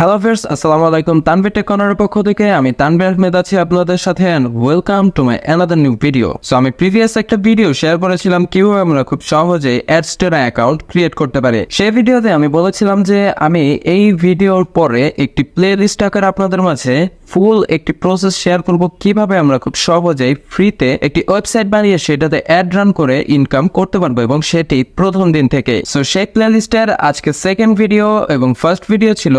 Hello friends আসসালামু আলাইকুম Tanvir take কর্নারের পক্ষ থেকে আমি তানভীর আহমেদ আছি আপনাদের সাথে and welcome to my another new video so আমি প্রিভিয়াস একটা ভিডিও শেয়ার করেছিলাম কীভাবে আমরা খুব সহজে অ্যাডস্টেরা অ্যাকাউন্ট ক্রিয়েট করতে পারি। সেই ভিডিওতে আমি বলেছিলাম যে, আমি এই ভিডিওর পরে একটি প্লে লিস্ট আকারে আপনাদের মাঝে ফুল একটি প্রসেস শেয়ার করব কীভাবে আমরা খুব সহজেই ফ্রিতে একটি ওয়েবসাইট বানিয়ে সেটাতে অ্যাড রান করে ইনকাম করতে পারব এবং সেটি প্রথম দিন থেকে। সো সেই প্লে লিস্টের আজকে সেকেন্ড ভিডিও এবং ফার্স্ট ভিডিও ছিল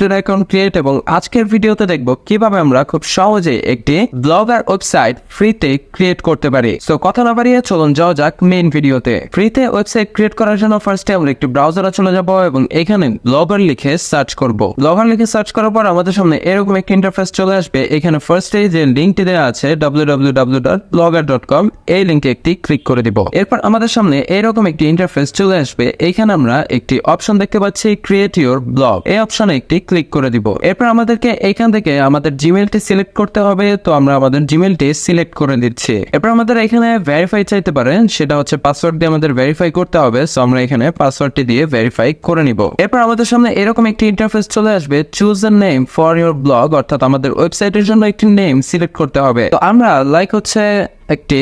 অ্যাডস্টেরা অ্যাকাউন্ট ক্রিয়েট এবং আজকের ভিডিওতে দেখব কীভাবে আমরা খুব সহজে একটি ব্লগার ওয়েবসাইট ফ্রিতে ক্রিয়েট করতে পারি। সো কথা না বাড়িয়ে চলুন যাওয়া যাক মেইন ভিডিওতে। ফ্রিতে ওয়েবসাইট ক্রিয়েট করার জন্য ফার্স্টে আমরা একটি ব্রাউজারে চলে যাব এবং এখানে ব্লগার লিখে সার্চ করব। ব্লগার লিখে সার্চ করার পর আমাদের সামনে এরকম একটি ইন্টারফেস চলে আসবে। এখানে ফার্স্টে যে লিঙ্কটি দেওয়া আছে www.blogger.com এই লিঙ্কে একটি ক্লিক করে দিব। এরপর আমাদের সামনে এরকম একটি ইন্টারফেস চলে আসবে। এখানে আমরা একটি অপশন দেখতে পাচ্ছি ক্রিয়েট ইউর ব্লগ এই অপশনে একটি ক্লিক করে দিব। এরপর আমাদেরকে এখান থেকে আমাদের জিমেলটি সিলেক্ট করতে হবে, তো আমরা আমাদের জিমেলটি সিলেক্ট করে দিচ্ছি। এরপর আমাদের এখানে ভেরিফাই চাইতে পারেন, সেটা হচ্ছে পাসওয়ার্ড দিয়ে আমাদের ভেরিফাই করতে হবে সো আমরা এখানে পাসওয়ার্ডটি দিয়ে ভেরিফাই করে নিব। এরপর আমাদের সামনে এরকম একটি ইন্টারফেস চলে আসবে choose a name for your blog অর্থাৎ আমাদের ওয়েবসাইটের জন্য একটি নেম সিলেক্ট করতে হবে। তো আমরা লাইক হচ্ছে একটি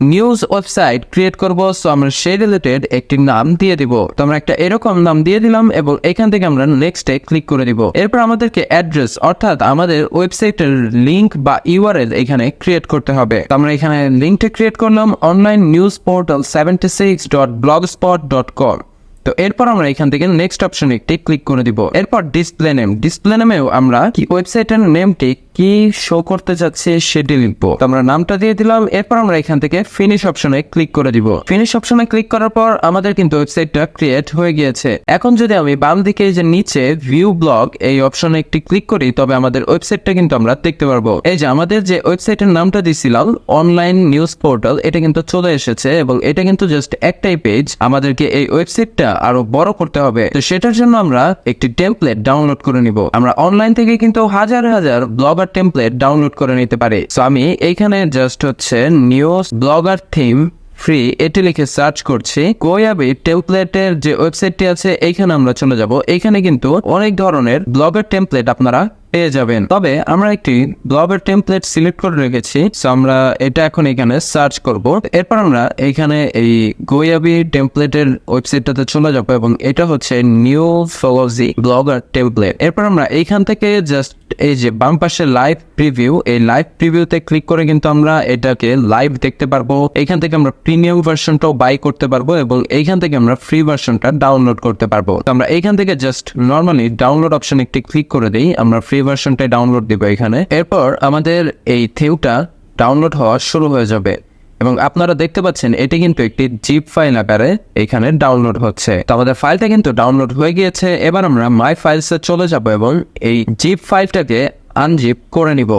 নিউজ ওয়েবসাইট ক্রিয়েট করব সো আমরা সেই রিলেটেড একটি নাম দিয়ে দিব। তো আমরা একটা এরকম নাম দিয়ে দিলাম এবং এখান থেকে আমরা নেক্সটে ক্লিক করে দিব। এরপর আমাদেরকে অ্যাড্রেস অর্থাৎ আমাদের ওয়েবসাইটের লিঙ্ক বা ইউআরএল এখানে ক্রিয়েট করতে হবে। তো আমরা এখানে লিঙ্কটা ক্রিয়েট করলাম online news portal seventy six dot blogspot dot com তো এরপর আমরা এখান থেকে নেক্সট অপশন একটি ক্লিক করে দিব। এরপর ডিসপ্লে নেম ডিসপ্লে নেমেও আমরা কি ওয়েবসাইটের নেমটি কি শো করতে যাচ্ছে সেটি লিখব। আমরা নামটা দিয়ে দিলাম, এরপর আমরা এখান থেকে ফিনিশ অপশনে ক্লিক করে দিব। ফিনিশ অপশনে ক্লিক করার পর আমাদের কিন্তু ওয়েবসাইটটা ক্রিয়েট হয়ে গিয়েছে। এখন যদি আমি বাম দিকে যে নিচে ভিউ ব্লগ এই অপশনে একটি ক্লিক করি, তবে আমাদের ওয়েবসাইটটা কিন্তু আমরা দেখতে পারব। এই যে আমাদের যে ওয়েবসাইটের নামটা দিছিলাম অনলাইন নিউজ পোর্টাল এটা কিন্তু চলে এসেছে এবং এটা কিন্তু জাস্ট একটাই পেজ আমাদেরকে এই ওয়েবসাইটটা আরও বড় করতে হবে। তো সেটার জন্য আমরা একটি টেমপ্লেট ডাউনলোড করে নিব। আমরা অনলাইন থেকে কিন্তু হাজার হাজার ব্লগার টেমপ্লেট ডাউনলোড করে নিতে পারে। সো আমি এইখানে জাস্ট হচ্ছে নিউজ ব্লগার থিম ফ্রি এটি লিখে সার্চ করছি। কোয়াবি টেমপ্লেটের যে ওয়েবসাইটটি আছে, এইখানে আমরা চলে যাব। এখানে কিন্তু অনেক ধরনের ব্লগার টেমপ্লেট আপনারা পেয়ে যাবেন। তবে আমরা একটি ব্লগার টেমপ্লেট সিলেক্ট করে রেখেছি সো আমরা এটা এখন এখানে সার্চ করব। এরপর আমরা এখানে এই গোয়াবি টেমপ্লেটের ওয়েবসাইটটাতে চলে যাব এবং এটা হচ্ছে নিউ ফলোজি ব্লগার টেমপ্লেট এরপর আমরা এইখান থেকে জাস্ট এই যে বাম পাশে লাইভ প্রিভিউ এই লাইভ প্রিভিউতে ক্লিক করে কিন্তু আমরা এটাকে লাইভ দেখতে পারব। এখান থেকে আমরা প্রিমিয়াম ভার্সনটাও বাই করতে পারব এবং এইখান থেকে আমরা ফ্রি ভার্সনটা ডাউনলোড করতে পারব। আমরা এইখান থেকে জাস্ট নর্মালি ডাউনলোড অপশন একটি ক্লিক করে দিই, আমরা ফ্রি ভার্সনটাই ডাউনলোড দিব এখানে। এরপর আমাদের এই থিউটা ডাউনলোড হওয়া শুরু হয়ে যাবে। এবং আপনারা দেখতে পাচ্ছেন, এটি কিন্তু একটি জিপ ফাইল আকারে এখানে ডাউনলোড হচ্ছে। তো আমাদের ফাইলটা কিন্তু ডাউনলোড হয়ে গিয়েছে। এবার আমরা মাই ফাইলসে চলে যাব এবং এই জিপ ফাইলটাকে আনজিপ করে নিব।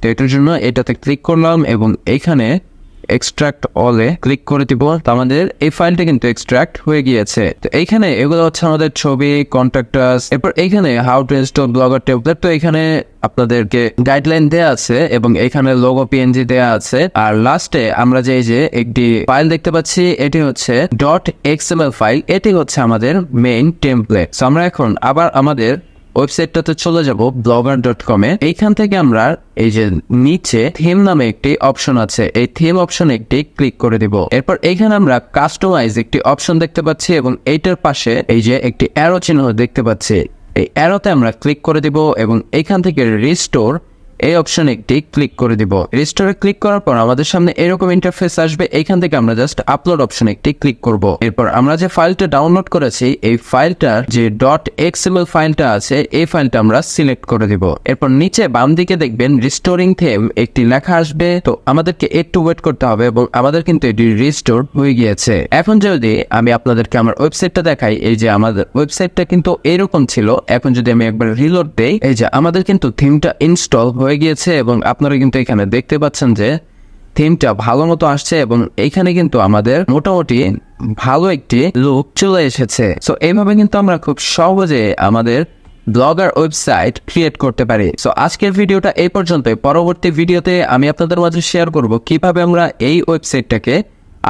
তো এটার জন্য এটাতে ক্লিক করলাম এবং এইখানে এক্সট্রাক্ট অলে ক্লিক করে দিব। তো আমাদের এই ফাইলটা কিন্তু এক্সট্রাক্ট হয়ে গিয়েছে। তো এইখানে এগুলো হচ্ছে আমাদের ছবি কন্ট্যাক্টার্স এরপর এইখানে how to install blogger tablet তো এখানে আপনাদেরকে গাইডলাইন দেয়া আছে এবং এখানে লোগো পিএনজি দেয়া আছে। আর লাস্টে আমরা যে যে একটি ফাইল দেখতে পাচ্ছি, এটি হচ্ছে ডট এক্সএমএল ফাইল এটি হচ্ছে আমাদের মেইন টেমপ্লেট আমরা এখন আবার আমাদের ওয়েবসাইটটাতে চলে যাব ব্লগার ডট কমে এইখান থেকে আমরা এই যে নিচে থিম নামে একটি অপশন আছে, এই থিম অপশন একটি ক্লিক করে দিব। এরপর এখানে আমরা কাস্টমাইজ একটি অপশন দেখতে পাচ্ছি এবং এইটার পাশে এই যে একটি অ্যারো চিহ্ন দেখতে পাচ্ছি। এই অ্যারোতে আমরা ক্লিক করে দিব এবং এখান থেকে রিস্টোর এই অপশনে একটি ক্লিক করে দিব। রেজিস্টারে ক্লিক করার পর আমাদের সামনে এরকম ইন্টারফেস আসবে। এইখান থেকে আমরা জাস্ট আপলোড অপশনে একটি ক্লিক করব। এরপর আমরা যে ফাইলটা ডাউনলোড করেছি, এই ফাইলটার যে. ডট এক্সএমএল ফাইলটা আছে, এই ফাইলটা আমরা সিলেক্ট করে দিব। এরপর নিচে বাম দিকে দেখবেন রিস্টোরিং থেম একটি লেখা আসবে। তো আমাদেরকে একটু ওয়েট করতে হবে এবং আমাদের কিন্তু এটি রিস্টোর হয়ে গিয়েছে। এখন যদি আমি আপনাদেরকে আমার ওয়েবসাইটটা দেখাই, এই যে আমাদের ওয়েবসাইটটা কিন্তু এরকম ছিল। এখন যদি আমি একবার রিলোড দেই, এই যে আমাদের কিন্তু থিমটা ইনস্টল হয়ে গিয়েছে এবং আপনারা কিন্তু এখানে দেখতে পাচ্ছেন যে থিমটা ভালো মতো আসছে এবং এইখানে কিন্তু আমাদের মোটামুটি ভালো একটি লুক চলে এসেছে। সো এইভাবে কিন্তু আমরা খুব সহজে আমাদের ব্লগার ওয়েবসাইট ক্রিয়েট করতে পারি। সো আজকের ভিডিওটা এই পর্যন্ত পরবর্তী ভিডিওতে আমি আপনাদের মাঝে শেয়ার করব কীভাবে আমরা এই ওয়েবসাইটটাকে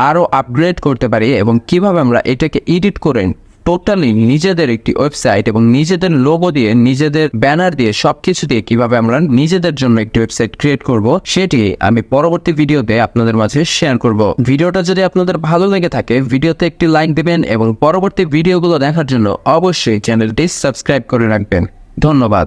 আরও আপগ্রেড করতে পারি এবং কীভাবে আমরা এটাকে এডিট করে টোটালি নিজেদের একটি ওয়েবসাইট এবং নিজেদের লোগো দিয়ে, নিজেদের ব্যানার দিয়ে সবকিছু দিয়ে কীভাবে আমরা নিজেদের জন্য একটি ওয়েবসাইট ক্রিয়েট করব, সেটি আমি পরবর্তী ভিডিওতে আপনাদের মাঝে শেয়ার করব। ভিডিওটা যদি আপনাদের ভালো লেগে থাকে ভিডিওতে একটি লাইক দেবেন এবং পরবর্তী ভিডিওগুলো দেখার জন্য অবশ্যই চ্যানেলটি সাবস্ক্রাইব করে রাখবেন। ধন্যবাদ।